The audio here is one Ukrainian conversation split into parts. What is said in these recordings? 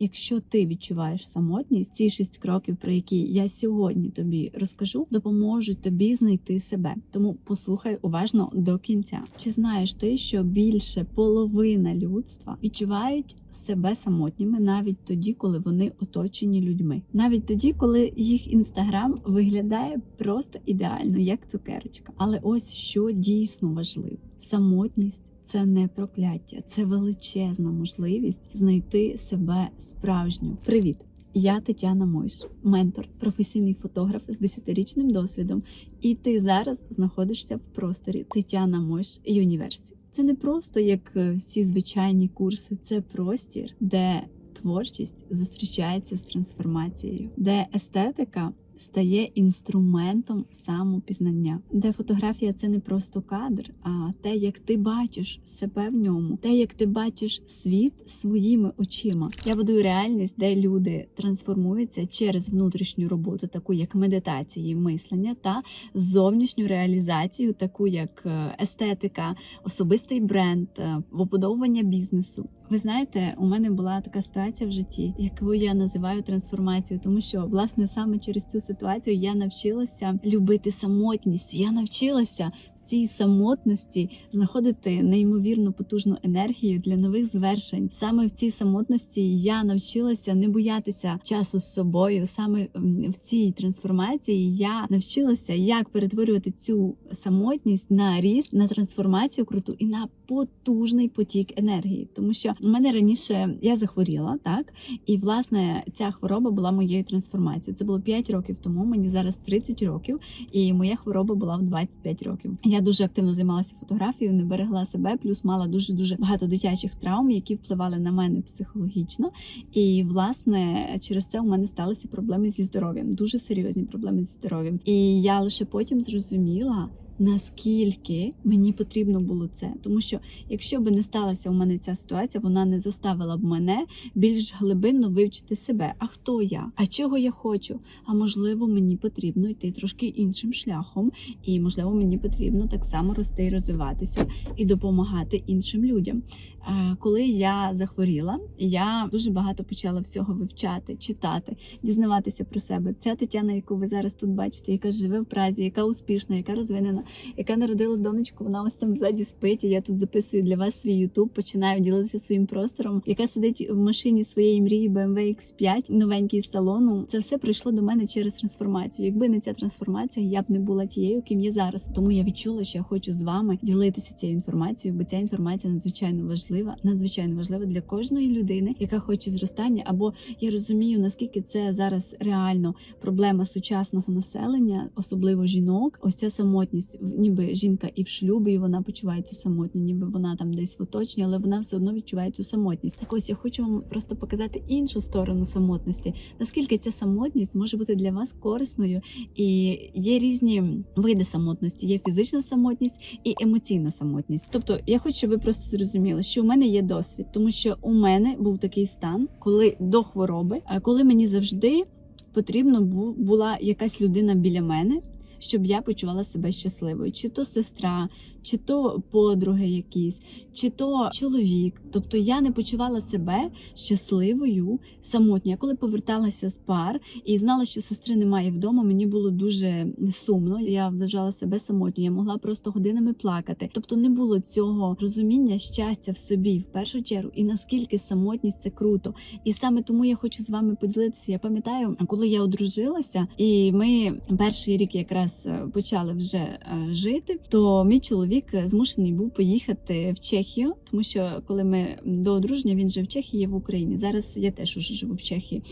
Якщо ти відчуваєш самотність, ці шість кроків, про які я сьогодні тобі розкажу, допоможуть тобі знайти себе. Тому послухай уважно до кінця. Чи знаєш ти, що більше половина людства відчувають себе самотніми навіть тоді, коли вони оточені людьми, навіть тоді, коли їх інстаграм виглядає просто ідеально, як цукерочка. Але ось що дійсно важливо: самотність. Це не прокляття, це величезна можливість знайти себе справжню. Привіт! Я Тетяна Мойш, ментор, професійний фотограф з 10-річним досвідом. І ти зараз знаходишся в просторі Тетяна Мойш Юніверсі. Це не просто як е, всі звичайні курси, це простір, де творчість зустрічається з трансформацією, де естетика стає інструментом самопізнання, де фотографія це не просто кадр, а те, як ти бачиш себе в ньому, те, як ти бачиш світ своїми очима. Я будую реальність, де люди трансформуються через внутрішню роботу, таку як медитації, мислення, та зовнішню реалізацію, таку як е, естетика, особистий бренд, е, вибудовування бізнесу. Ви знаєте, у мене була така ситуація в житті, яку я називаю трансформацією, тому що власне саме через цю ситуацію я навчилася любити самотність. Я навчилася цій самотності знаходити неймовірно потужну енергію для нових звершень. Саме в цій самотності я навчилася не боятися часу з собою. Саме в цій трансформації я навчилася, як перетворювати цю самотність на ріст, на трансформацію круту і на потужний потік енергії. Тому що в мене раніше я захворіла, так і власне ця хвороба була моєю трансформацією. Це було 5 років тому. Мені зараз 30 років, і моя хвороба була в 25 років. Я дуже активно займалася фотографією, не берегла себе, плюс мала дуже дуже багато дитячих травм, які впливали на мене психологічно. І власне через це у мене сталися проблеми зі здоров'ям, дуже серйозні проблеми зі здоров'ям. І я лише потім зрозуміла. Наскільки мені потрібно було це, тому що якщо б не сталася у мене ця ситуація, вона не заставила б мене більш глибинно вивчити себе. А хто я? А чого я хочу? А можливо, мені потрібно йти трошки іншим шляхом, і можливо, мені потрібно так само рости і розвиватися і допомагати іншим людям. Е, Коли я захворіла, я дуже багато почала всього вивчати, читати, дізнаватися про себе. Ця Тетяна, яку ви зараз тут бачите, яка живе в Празі, яка успішна, яка розвинена, яка народила донечку, вона ось там ззаді спить. і Я тут записую для вас свій Ютуб, починаю ділитися своїм простором, яка сидить в машині своєї мрії BMW X5, новенький з салону. Це все прийшло до мене через трансформацію. Якби не ця трансформація, я б не була тією, ким є зараз. Тому я відчула, що я хочу з вами ділитися цією інформацією, бо ця інформація надзвичайно важлива, надзвичайно важлива для кожної людини, яка хоче зростання. Або я розумію, наскільки це зараз реально проблема сучасного населення, особливо жінок. Ось ця самотність, ніби жінка і в шлюбі, і вона почувається самотньо, ніби вона там десь в оточенні, але вона все одно відчуває цю самотність. Так ось я хочу вам просто показати іншу сторону самотності. Наскільки ця самотність може бути для вас корисною, і є різні види самотності: є фізична самотність і емоційна самотність. Тобто, я хочу, щоб ви просто зрозуміли, що у мене є досвід, тому що у мене був такий стан, коли до хвороби, а коли мені завжди потрібно була якась людина біля мене. Щоб я почувала себе щасливою, чи то сестра, чи то подруги якісь, чи то чоловік. Тобто я не почувала себе щасливою самотньо. Я коли поверталася з пар і знала, що сестри немає вдома, мені було дуже сумно. Я вважала себе самотньою. Я могла просто годинами плакати. Тобто не було цього розуміння щастя в собі в першу чергу, і наскільки самотність це круто. І саме тому я хочу з вами поділитися. Я пам'ятаю, коли я одружилася, і ми перший рік якраз е, почали вже е, жити, то мій чоловік е, змушений був поїхати в Чехію, тому що коли ми до одруження він жив в Чехії, я в Україні. Зараз я теж уже живу в Чехії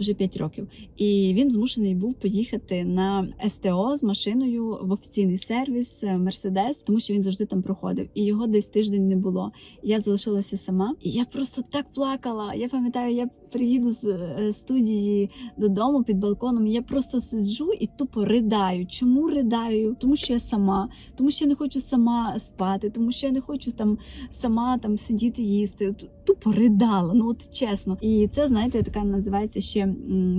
вже 5 років. І він змушений був поїхати на СТО з машиною в офіційний сервіс Мерседес, тому що він завжди там проходив. І його десь тиждень не було. Я залишилася сама, і я просто так плакала. Я пам'ятаю, я приїду з е, студії додому під балконом. і Я просто сиджу і тупо ридаю. Чому ридаю? Тому що я сама, тому що я не хочу сама спати, тому що я не хочу там сама там сидіти їсти. Тупо ридала. Ну от чесно. І це знаєте, така називається ще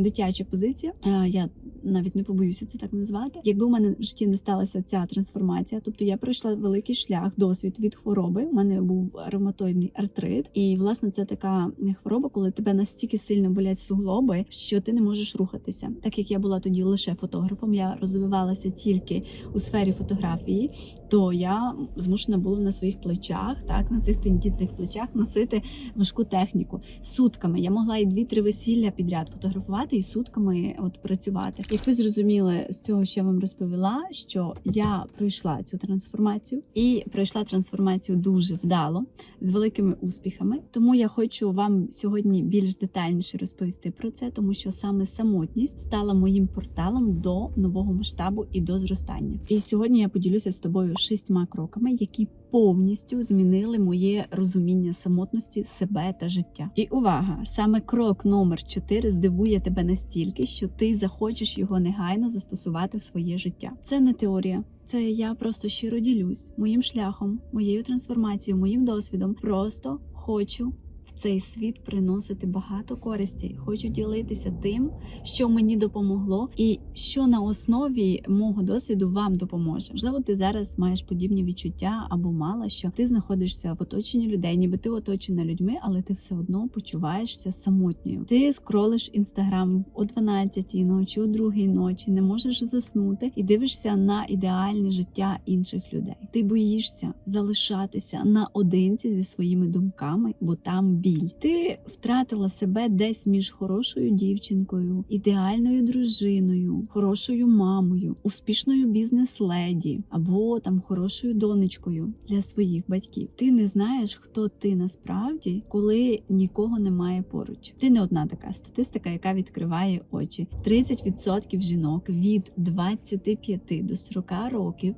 дитяча позиція. Е, Я навіть не побоюся це так назвати. Якби у мене в житті не сталася ця трансформація, тобто я пройшла великий шлях, досвід від хвороби. У мене був ревматоїдний артрит, і власне це така хвороба, коли тебе настільки сильно болять суглоби, що ти не можеш рухатися. Так як я була тоді лише фотографом, я розвивалася тільки у сфері фотографії, то я змушена була на своїх плечах, так на цих тендітних плечах носити важку техніку сутками. Я могла і дві-три весілля підряд фотографувати і сутками от працювати. Як ви зрозуміли з цього, що я вам розповіла, що я пройшла цю трансформацію і пройшла трансформацію дуже вдало з великими успіхами. Тому я хочу вам сьогодні більш детальніше розповісти про це, тому що саме самотність стала моїм порталом до нового масштабу і до зростання. І сьогодні я поділюся з тобою шістьма кроками, які повністю змінили моє розуміння самотності себе та життя. І увага! Саме крок номер 4 здивує тебе настільки, що ти захочеш його негайно застосувати в своє життя. Це не теорія. Це я просто щиро ділюсь моїм шляхом, моєю трансформацією, моїм досвідом. Просто хочу цей світ приносити багато користі. Хочу ділитися тим, що мені допомогло, і що на основі мого досвіду вам допоможе. Можливо, ти зараз маєш подібні відчуття або мала, що ти знаходишся в оточенні людей, ніби ти оточена людьми, але ти все одно почуваєшся самотньою. Ти скролиш інстаграм о 12 ночі, о 2 ночі, не можеш заснути і дивишся на ідеальне життя інших людей. Ти боїшся залишатися наодинці зі своїми думками, бо там біль. Ти втратила себе десь між хорошою дівчинкою, ідеальною дружиною, хорошою мамою, успішною бізнес-леді або там хорошою донечкою для своїх батьків. Ти не знаєш, хто ти насправді, коли нікого немає поруч. Ти не одна така статистика, яка відкриває очі. 30% жінок від 25 до 40 років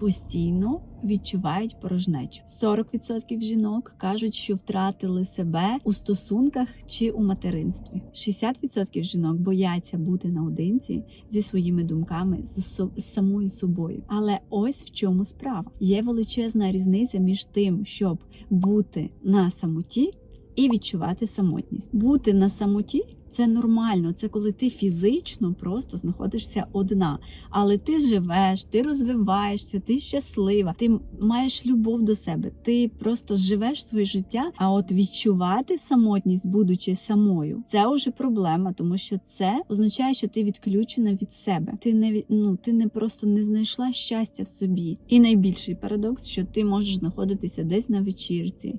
постійно відчувають порожнечу. 40% жінок кажуть, що втратили себе у стосунках чи у материнстві. 60% жінок бояться бути наодинці зі своїми думками, з, самою собою. Але ось в чому справа: є величезна різниця між тим, щоб бути на самоті. І відчувати самотність. Бути на самоті це нормально. Це коли ти фізично просто знаходишся одна. Але ти живеш, ти розвиваєшся, ти щаслива, ти маєш любов до себе. Ти просто живеш своє життя. А от відчувати самотність, будучи самою, це вже проблема, тому що це означає, що ти відключена від себе. Ти не ну, ти не просто не знайшла щастя в собі. І найбільший парадокс, що ти можеш знаходитися десь на вечірці.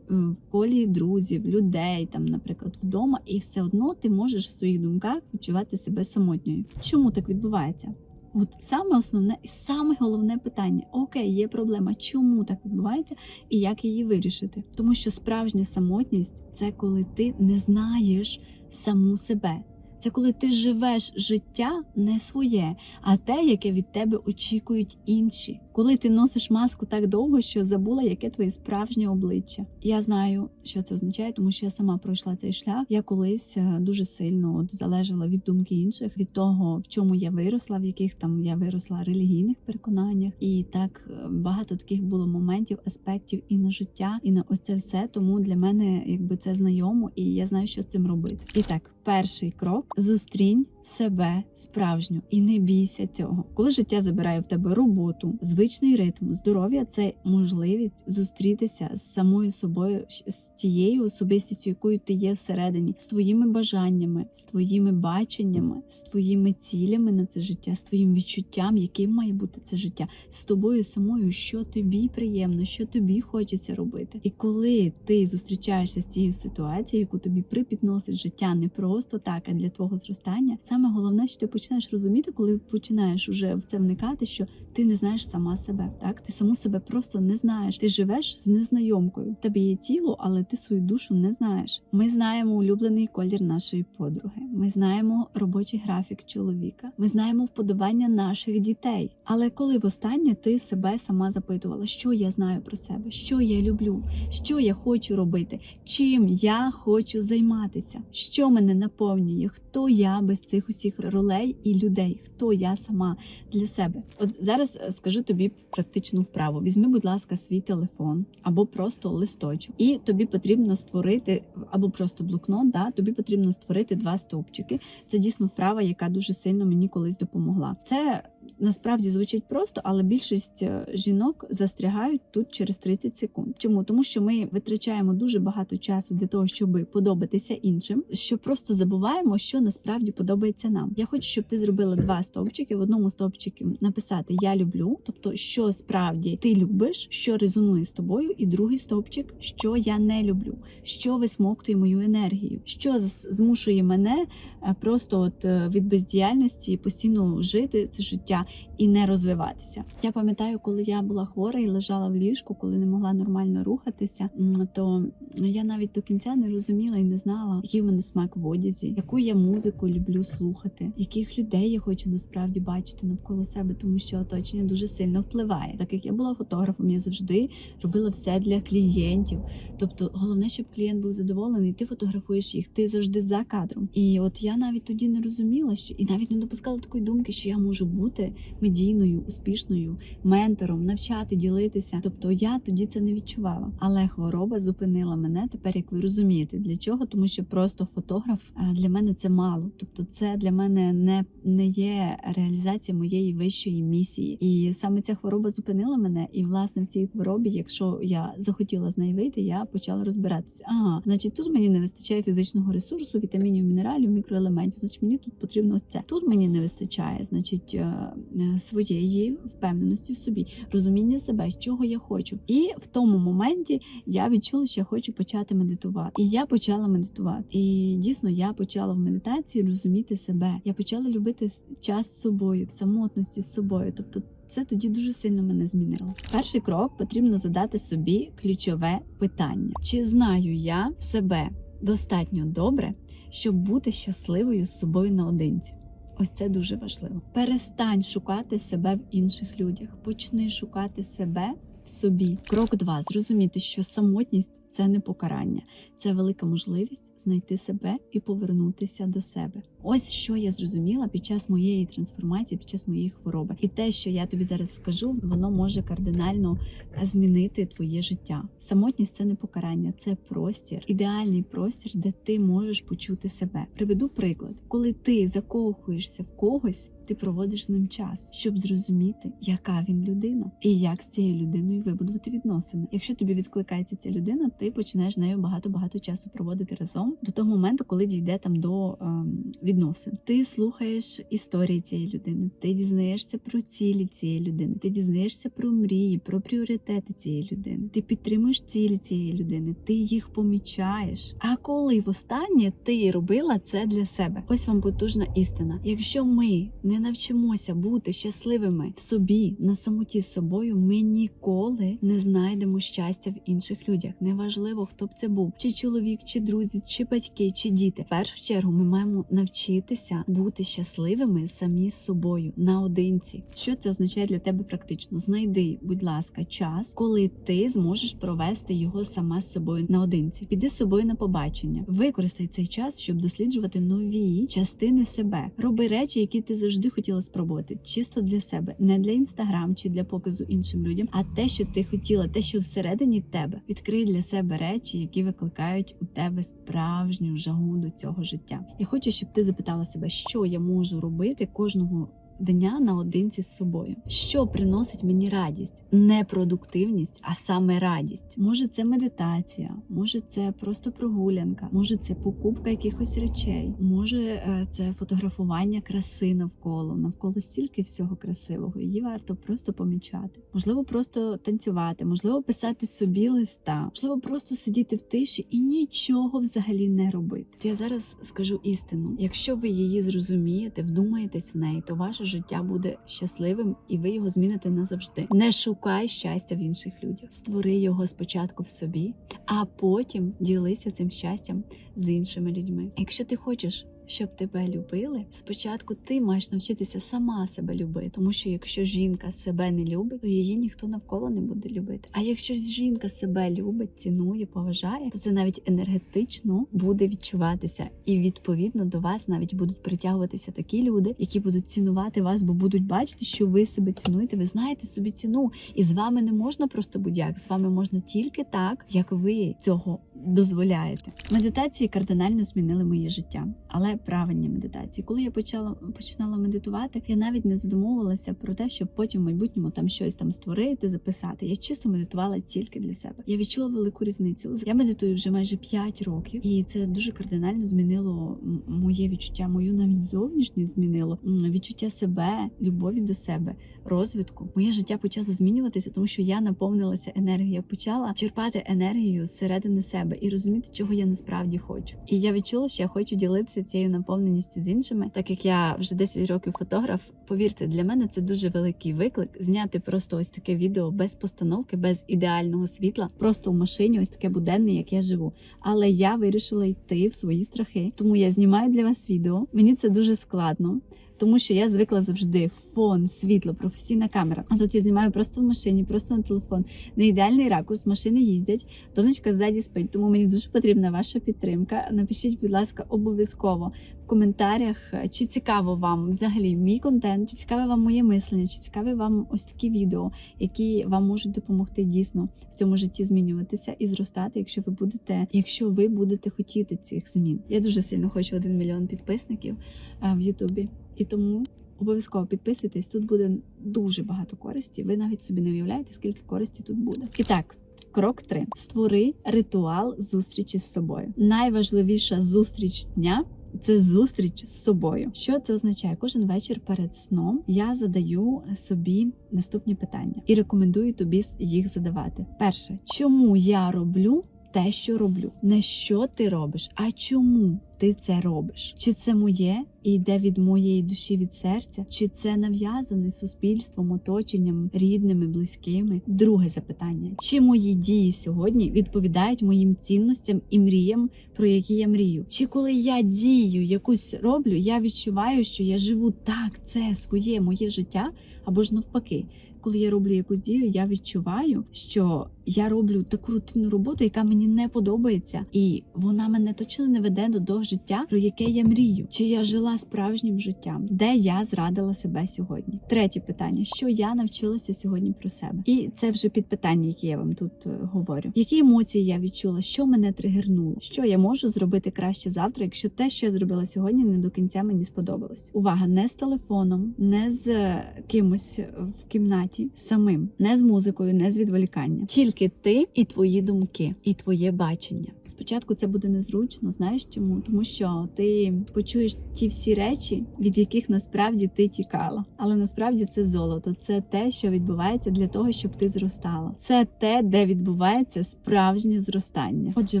В колі друзів, людей, там, наприклад, вдома, і все одно ти можеш в своїх думках відчувати себе самотньою. Чому так відбувається? От саме основне і саме головне питання: окей, є проблема, чому так відбувається і як її вирішити? Тому що справжня самотність це коли ти не знаєш саму себе. Це коли ти живеш життя не своє, а те, яке від тебе очікують інші. Коли ти носиш маску так довго, що забула, яке твоє справжнє обличчя. Я знаю, що це означає, тому що я сама пройшла цей шлях. Я колись е, дуже сильно от залежала від думки інших, від того, в чому я виросла, в яких там я виросла релігійних переконаннях, і так е, багато таких було моментів, аспектів і на життя, і на ось це все. Тому для мене якби це знайомо, і я знаю, що з цим робити. І так, перший крок зустрінь себе справжньо і не бійся цього. Коли життя забирає в тебе роботу, звичний ритм, здоров'я це можливість зустрітися з самою собою, з тією особистістю, якою ти є всередині, з твоїми бажаннями, з твоїми баченнями, з твоїми цілями на це життя, з твоїм відчуттям, яким має бути це життя, з тобою самою, що тобі приємно, що тобі хочеться робити. І коли ти зустрічаєшся з цією ситуацією, яку тобі припідносить життя не просто так, а для твого зростання, саме головне, що ти починаєш розуміти, коли починаєш уже в це вникати, що ти не знаєш сама себе. Так, ти саму себе просто не знаєш. Ти живеш з незнайомкою. В Тебе є тіло, але ти свою душу не знаєш. Ми знаємо улюблений колір нашої подруги. Ми знаємо робочий графік чоловіка. Ми знаємо вподобання наших дітей. Але коли востаннє ти себе сама запитувала, що я знаю про себе, що я люблю, що я хочу робити, чим я хочу займатися, що мене наповнює, хто я без цих цих усіх ролей і людей, хто я сама для себе. От зараз е, скажу тобі практичну вправу. Візьми, будь ласка, свій телефон або просто листочок, і тобі потрібно створити або просто блокнот. Да, тобі потрібно створити два стовпчики. Це дійсно вправа, яка дуже сильно мені колись допомогла. Це насправді звучить просто, але більшість е, жінок застрягають тут через 30 секунд. Чому? Тому що ми витрачаємо дуже багато часу для того, щоб подобатися іншим, що просто забуваємо, що насправді подобається нам. Я хочу, щоб ти зробила два стовпчики. В одному стовпчику написати Я люблю, тобто, що справді ти любиш, що резонує з тобою, і другий стовпчик, що я не люблю, що висмоктує мою енергію, що змушує мене е, просто от е, від бездіяльності постійно жити це життя і не розвиватися. Я пам'ятаю, коли я була хвора і лежала в ліжку, коли не могла нормально рухатися, то я навіть до кінця не розуміла і не знала, який у мене смак в одязі, яку я музику люблю слухати, яких людей я хочу насправді бачити навколо себе, тому що оточення дуже сильно впливає. Так як я була фотографом, я завжди робила все для клієнтів. Тобто, головне, щоб клієнт був задоволений, ти фотографуєш їх, ти завжди за кадром. І от я навіть тоді не розуміла, що і навіть не допускала такої думки, що я можу бути медійною, успішною, ментором, навчати, ділитися. Тобто я тоді це не відчувала. Але хвороба зупинила мене тепер, як ви розумієте, для чого? Тому що просто фотограф для мене це мало. Тобто, це для мене не, не є реалізація моєї вищої місії. І саме ця хвороба зупинила мене. І власне в цій хворобі, якщо я захотіла з неї вийти, я почала розбиратися. Ага, значить, тут мені не вистачає фізичного ресурсу, вітамінів, мінералів, мікроелементів. Значить, мені тут потрібно ось це. Тут мені не вистачає, значить, е, е, своєї впевненості в собі, розуміння себе, чого я хочу. І в тому моменті я відчула, що я хочу почати медитувати. І я почала медитувати. І дійсно я почала в медитації розуміти себе. Я почала любити час з собою, в самотності з собою. Тобто. Це тоді дуже сильно мене змінило. Перший крок потрібно задати собі ключове питання: чи знаю я себе достатньо добре, щоб бути щасливою з собою наодинці? Ось це дуже важливо. Перестань шукати себе в інших людях. Почни шукати себе в собі. Крок 2. зрозуміти, що самотність це не покарання, це велика можливість знайти себе і повернутися до себе. Ось що я зрозуміла під час моєї трансформації, під час моєї хвороби. І те, що я тобі зараз скажу, воно може кардинально змінити твоє життя. Самотність це не покарання, це простір, ідеальний простір, де ти можеш почути себе. Приведу приклад, коли ти закохуєшся в когось. Ти проводиш з ним час, щоб зрозуміти, яка він людина, і як з цією людиною вибудувати відносини. Якщо тобі відкликається ця людина, ти почнеш з нею багато багато часу проводити разом до того моменту, коли дійде там до ем, відносин. Ти слухаєш історії цієї людини, ти дізнаєшся про цілі цієї людини, ти дізнаєшся про мрії, про пріоритети цієї людини. Ти підтримуєш цілі цієї людини, ти їх помічаєш. А коли востаннє ти робила це для себе? Ось вам потужна істина. Якщо ми не навчимося бути щасливими в собі на самоті з собою, ми ніколи не знайдемо щастя в інших людях. Неважливо, хто б це був, чи чоловік, чи друзі, чи батьки, чи діти. В першу чергу ми маємо навчитися бути щасливими самі з собою наодинці. Що це означає для тебе практично? Знайди, будь ласка, час, коли ти зможеш провести його сама з собою наодинці. Піди з собою на побачення, використай цей час, щоб досліджувати нові частини себе. Роби речі, які ти завжди хотіла спробувати, чисто для себе, не для інстаграм чи для показу іншим людям, а те, що ти хотіла, те, що всередині тебе, відкрий для себе речі, які викликають у тебе справжню жагу до цього життя. Я хочу, щоб ти запитала себе, що я можу робити кожного. Дня наодинці з собою, що приносить мені радість, не продуктивність, а саме радість. Може, це медитація, може це просто прогулянка, може це покупка якихось речей, може е, це фотографування краси навколо. Навколо стільки всього красивого. Її варто просто помічати. Можливо, просто танцювати, можливо, писати собі листа, можливо, просто сидіти в тиші і нічого взагалі не робити. Я зараз скажу істину: якщо ви її зрозумієте, вдумаєтесь в неї, то ваше життя буде щасливим і ви його зміните назавжди. Не шукай щастя в інших людях. Створи його спочатку в собі, а потім ділися цим щастям з іншими людьми. Якщо ти хочеш щоб тебе любили, спочатку ти маєш навчитися сама себе любити. Тому що якщо жінка себе не любить, то її ніхто навколо не буде любити. А якщо жінка себе любить, цінує, поважає, то це навіть енергетично буде відчуватися, і відповідно до вас навіть будуть притягуватися такі люди, які будуть цінувати вас, бо будуть бачити, що ви себе цінуєте. Ви знаєте собі ціну, і з вами не можна просто будь-як, з вами можна тільки так, як ви цього дозволяєте. Медитації кардинально змінили моє життя, але правильні медитації. Коли я почала починала медитувати, я навіть не задумувалася про те, щоб потім в майбутньому там щось там створити, записати. Я чисто медитувала тільки для себе. Я відчула велику різницю. Я медитую вже майже 5 років, і це дуже кардинально змінило моє відчуття, мою навіть зовнішність змінило відчуття себе, любові до себе, розвитку. Моє життя почало змінюватися, тому що я наповнилася енергією. Почала черпати енергію зсередини себе і розуміти, чого я насправді хочу. І я відчула, що я хочу ділитися цією наповненістю з іншими, так як я вже 10 років фотограф. Повірте, для мене це дуже великий виклик зняти просто ось таке відео без постановки, без ідеального світла, просто в машині, ось таке буденне, як я живу. Але я вирішила йти в свої страхи, тому я знімаю для вас відео. Мені це дуже складно. Тому що я звикла завжди фон, світло, професійна камера. А тут я знімаю просто в машині, просто на телефон. Не ідеальний ракурс, машини їздять, донечка ззаді спить. Тому мені дуже потрібна ваша підтримка. Напишіть, будь ласка, обов'язково в коментарях, чи цікаво вам взагалі мій контент, чи цікаве вам моє мислення, чи цікаві вам ось такі відео, які вам можуть допомогти дійсно в цьому житті змінюватися і зростати, якщо ви будете, якщо ви будете хотіти цих змін. Я дуже сильно хочу один мільйон підписників е, в Ютубі. І тому обов'язково підписуйтесь. Тут буде дуже багато користі. Ви навіть собі не уявляєте, скільки користі тут буде. І так. Крок 3. створи ритуал зустрічі з собою. Найважливіша зустріч дня це зустріч з собою. Що це означає? Кожен вечір перед сном я задаю собі наступні питання і рекомендую тобі їх задавати. Перше, чому я роблю те, що роблю? Не що ти робиш, а чому ти це робиш? Чи це моє і йде від моєї душі від серця? Чи це нав'язане суспільством, оточенням, рідними, близькими? Друге запитання: чи мої дії сьогодні відповідають моїм цінностям і мріям, про які я мрію? Чи коли я дію якусь роблю, я відчуваю, що я живу так, це своє моє життя, або ж навпаки? Коли я роблю якусь дію, я відчуваю, що я роблю таку рутинну роботу, яка мені не подобається, і вона мене точно не веде до того життя, про яке я мрію. Чи я жила справжнім життям, де я зрадила себе сьогодні? Третє питання: що я навчилася сьогодні про себе? І це вже підпитання, які я вам тут е, говорю. Які емоції я відчула, що мене тригернуло? Що я можу зробити краще завтра, якщо те, що я зробила сьогодні, не до кінця мені сподобалось? Увага, не з телефоном, не з е, кимось в кімнаті самим, не з музикою, не з відволіканням. Тільки ти і твої думки, і твоє бачення. Спочатку це буде незручно. Знаєш чому? Тому що ти почуєш ті всі речі, від яких насправді ти тікала. Але насправді це золото, це те, що відбувається для того, щоб ти зростала. Це те, де відбувається справжнє зростання. Отже,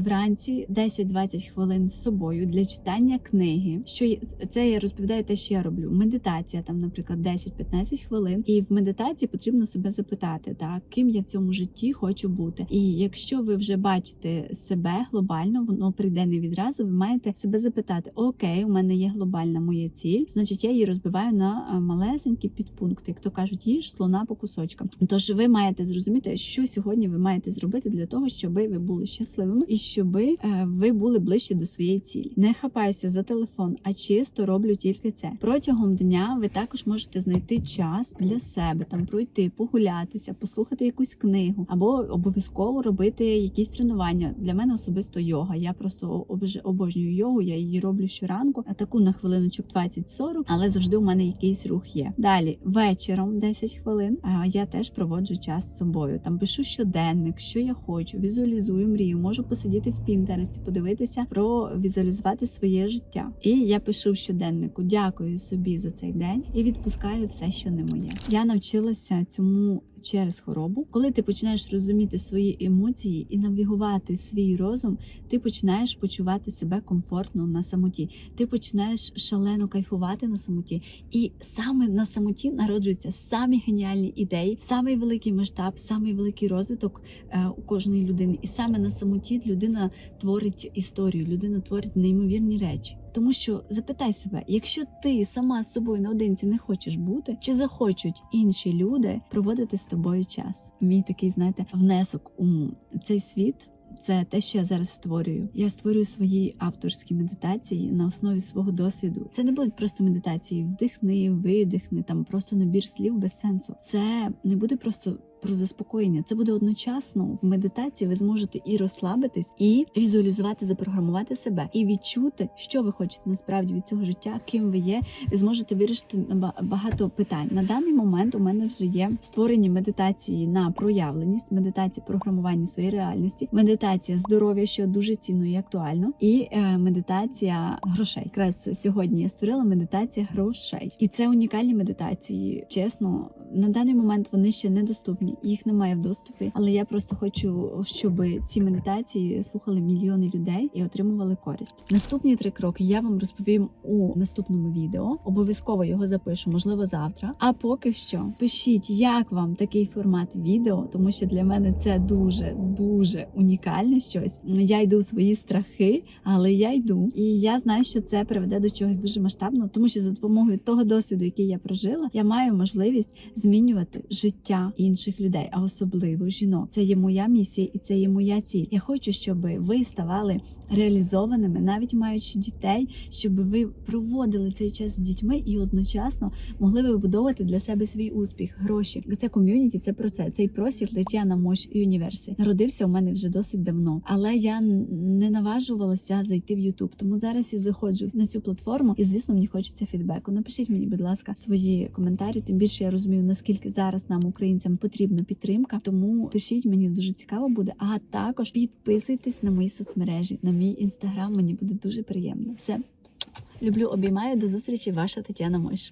вранці 10-20 хвилин з собою для читання книги. Що це я розповідаю те, що я роблю. Медитація там, наприклад, 10-15 хвилин. І в медитації потрібно себе запитати, так ким я в цьому житті хочу бути. І якщо ви вже бачите себе глобально, воно прийде не відразу. Ви маєте себе запитати: Окей, у мене є глобальна моя ціль, значить я її розбиваю на е, малесенькі підпункти. Як то кажуть, їж слона по кусочкам. Тож ви маєте зрозуміти, що сьогодні ви маєте зробити для того, щоб ви були щасливими і щоб ви були ближче до своєї цілі. Не хапаюся за телефон, а чисто роблю тільки це. Протягом дня ви також можете знайти час для себе, там пройти, погулятися, послухати якусь книгу або обов'язково робити якісь тренування. Для мене особисто йога. Я просто обож- обожнюю йогу. Я її роблю щоранку, а таку на хвилиночок 20-40, але завжди у мене якийсь рух є. Далі вечором 10 хвилин. А я теж проводжу час з собою. Там пишу щоденник, що я хочу, візуалізую мрію. Можу посидіти в Пінтересті, подивитися про візуалізувати своє життя. І я пишу в щоденнику: дякую собі за цей день і відпускаю все, що не моє. Я навчилася цьому. Через хворобу, коли ти починаєш розуміти свої емоції і навігувати свій розум, ти починаєш почувати себе комфортно на самоті. Ти починаєш шалено кайфувати на самоті, і саме на самоті народжуються самі геніальні ідеї, самий великий масштаб, самий великий розвиток е, у кожної людини. І саме на самоті людина творить історію, людина творить неймовірні речі. Тому що запитай себе, якщо ти сама з собою наодинці не хочеш бути, чи захочуть інші люди проводити з тобою час? Мій такий, знаєте, внесок у цей світ. Це те, що я зараз створюю. Я створюю свої авторські медитації на основі свого досвіду. Це не будуть просто медитації, вдихни, видихни, там просто набір слів без сенсу. Це не буде просто про заспокоєння. Це буде одночасно в медитації. Ви зможете і розслабитись, і візуалізувати, запрограмувати себе, і відчути, що ви хочете насправді від цього життя, ким ви є. Ви зможете вирішити багато питань. На даний момент у мене вже є створені медитації на проявленість, медитація програмування своєї реальності, медитація здоров'я, що дуже цінно і актуально, і е, медитація грошей. Якраз сьогодні я створила медитація грошей, і це унікальні медитації. Чесно, на даний момент вони ще недоступні, їх немає в доступі. Але я просто хочу, щоб ці медитації слухали мільйони людей і отримували користь. Наступні три кроки я вам розповім у наступному відео. Обов'язково його запишу, можливо, завтра. А поки що пишіть, як вам такий формат відео, тому що для мене це дуже дуже унікальне щось. Я йду в свої страхи, але я йду, і я знаю, що це приведе до чогось дуже масштабного, тому що за допомогою того досвіду, який я прожила, я маю можливість змінювати життя інших людей, а особливо жінок. Це є моя місія, і це є моя ціль. Я хочу, щоб ви ставали реалізованими, навіть маючи дітей, щоб ви проводили цей час з дітьми і одночасно могли вибудовувати для себе свій успіх, гроші. Це ком'юніті, це про це. Цей простір Тетяна Мош Юніверсі народився у мене вже досить давно, але я не наважувалася зайти в Ютуб. Тому зараз я заходжу на цю платформу, і звісно, мені хочеться фідбеку. Напишіть мені, будь ласка, свої коментарі. Тим більше я розумію, наскільки зараз нам, українцям, потрібна підтримка. Тому пишіть мені дуже цікаво буде. А також підписуйтесь на мої соцмережі, на мій інстаграм. Мені буде дуже приємно. Все люблю, обіймаю. До зустрічі, ваша Тетяна Мойш.